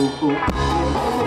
Cuckoo.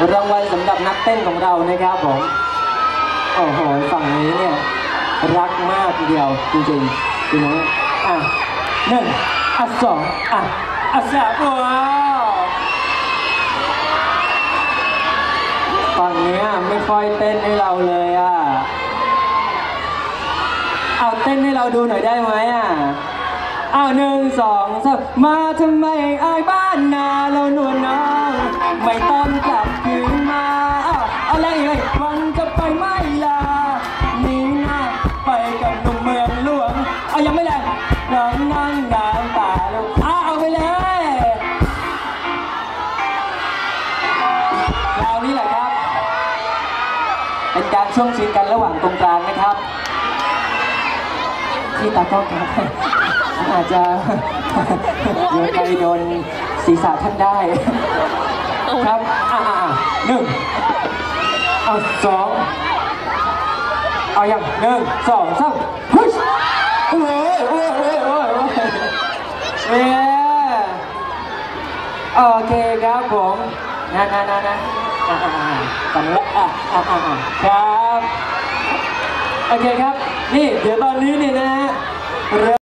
รางวัลสำหรับนักเต้นของเรานะครับผมโอ้โหฝั่งนี้เนี่ยรักมากทีเดียวจริงๆดูนะอะหนึ่งอะสองอะอะสามโอ้ฝั่งนี้ไม่ค่อยเต้นให้เราเลยอะเอาเต้นให้เราดูหน่อยได้ไหมอะเอาหนึ่งสองสามมาทำไมอายบ้านนาเราหนวลนา เป็นการช่วงชิงกันระหว่างตรงกลางนะครับที่ตากล้องอาจจะโยนไปโดนศีรษะท่านได้ครับอ่าหนึ่งเอาสองเอาอย่างหนึ่งสองสามฮึชโอ้ยโยโอ้โหโอ้โหเออโอเคครับผมนะนะนะนะ อ่าอ่าอ่าสำลักะอ่าอ่ครับ โอเคครับ นี่ เดี๋ยวตอนนี้เนี่ยนะฮะ